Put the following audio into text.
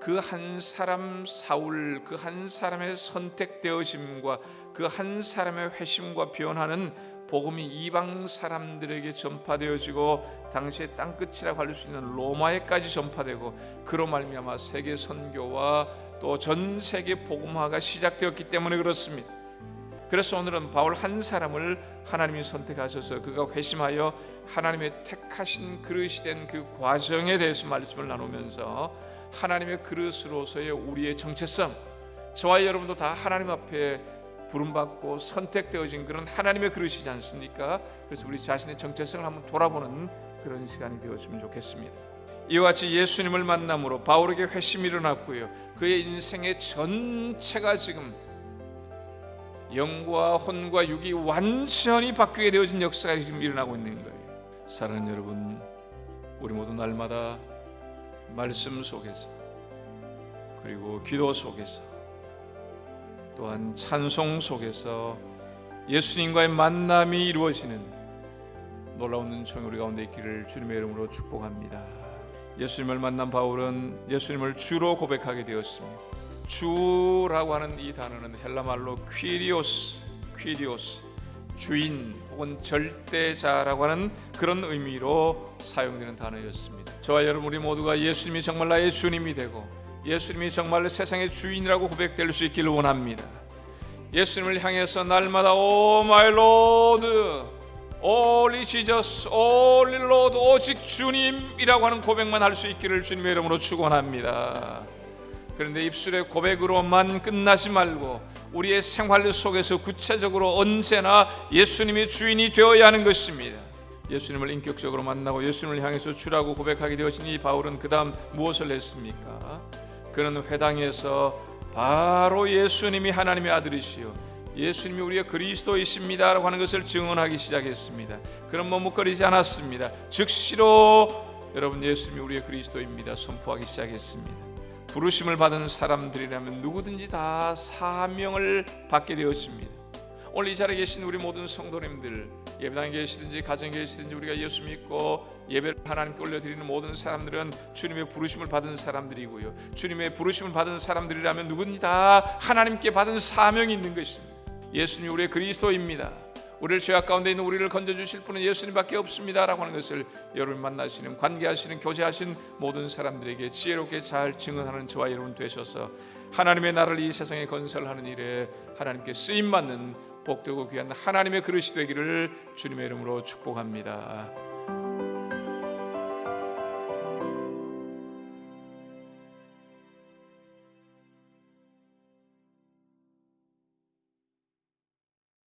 그 한 사람 사울 그 한 사람의 선택되어짐과 그 한 사람의 회심과 변하는 복음이 이방 사람들에게 전파되어지고 당시의 땅 끝이라고 할 수 있는 로마에까지 전파되고 그로 말미암아 세계 선교와 또 전 세계 복음화가 시작되었기 때문에 그렇습니다. 그래서 오늘은 바울 한 사람을 하나님이 선택하셔서 그가 회심하여 하나님의 택하신 그릇이 된 그 과정에 대해서 말씀을 나누면서 하나님의 그릇으로서의 우리의 정체성 저와 여러분도 다 하나님 앞에 부름받고 선택되어진 그런 하나님의 그릇이지 않습니까? 그래서 우리 자신의 정체성을 한번 돌아보는 그런 시간이 되었으면 좋겠습니다. 이와 같이 예수님을 만남으로 바울에게 회심이 일어났고요. 그의 인생의 전체가 지금 영과 혼과 육이 완전히 바뀌게 되어진 역사가 지금 일어나고 있는 거예요. 사랑하는 여러분, 우리 모두 날마다 말씀 속에서 그리고 기도 속에서 또한 찬송 속에서 예수님과의 만남이 이루어지는 놀라운 은총이 우리 가운데 있기를 주님의 이름으로 축복합니다. 예수님을 만난 바울은 예수님을 주로 고백하게 되었습니다. 주라고 하는 이 단어는 헬라 말로 퀴리오스, 퀴리오스, 주인 혹은 절대자라고 하는 그런 의미로 사용되는 단어였습니다. 저와 여러분 우리 모두가 예수님이 정말 나의 주님이 되고 예수님이 정말 세상의 주인이라고 고백될 수 있기를 원합니다. 예수님을 향해서 날마다 오 마이 로드 올리 지저스 올리 로드 오직 주님이라고 하는 고백만 할 수 있기를 주님의 이름으로 축원합니다. 그런데 입술의 고백으로만 끝나지 말고 우리의 생활 속에서 구체적으로 언제나 예수님이 주인이 되어야 하는 것입니다. 예수님을 인격적으로 만나고 예수님을 향해서 주라고 고백하게 되어진 이 바울은 그다음 무엇을 했습니까? 그는 회당에서 바로 예수님이 하나님의 아들이시요 예수님이 우리의 그리스도이십니다라고 하는 것을 증언하기 시작했습니다. 그런 머뭇거리지 않았습니다. 즉시로 여러분 예수님이 우리의 그리스도입니다. 선포하기 시작했습니다. 부르심을 받은 사람들이라면 누구든지 다 사명을 받게 되었습니다. 오늘 이 자리에 계신 우리 모든 성도님들 예배당에 계시든지 가정에 계시든지 우리가 예수 믿고 예배를 하나님께 올려드리는 모든 사람들은 주님의 부르심을 받은 사람들이고요. 주님의 부르심을 받은 사람들이라면 누구든지 다 하나님께 받은 사명이 있는 것입니다. 예수님이 우리의 그리스도입니다. 우리를 죄악 가운데 있는 우리를 건져 주실 분은 예수님밖에 없습니다라고 하는 것을 여러분 만나시는 관계하시는 교제하신 모든 사람들에게 지혜롭게 잘 증언하는 저와 여러분 되셔서 하나님의 나라를 이 세상에 건설하는 일에 하나님께 쓰임 받는 복되고 귀한 하나님의 그릇이 되기를 주님의 이름으로 축복합니다.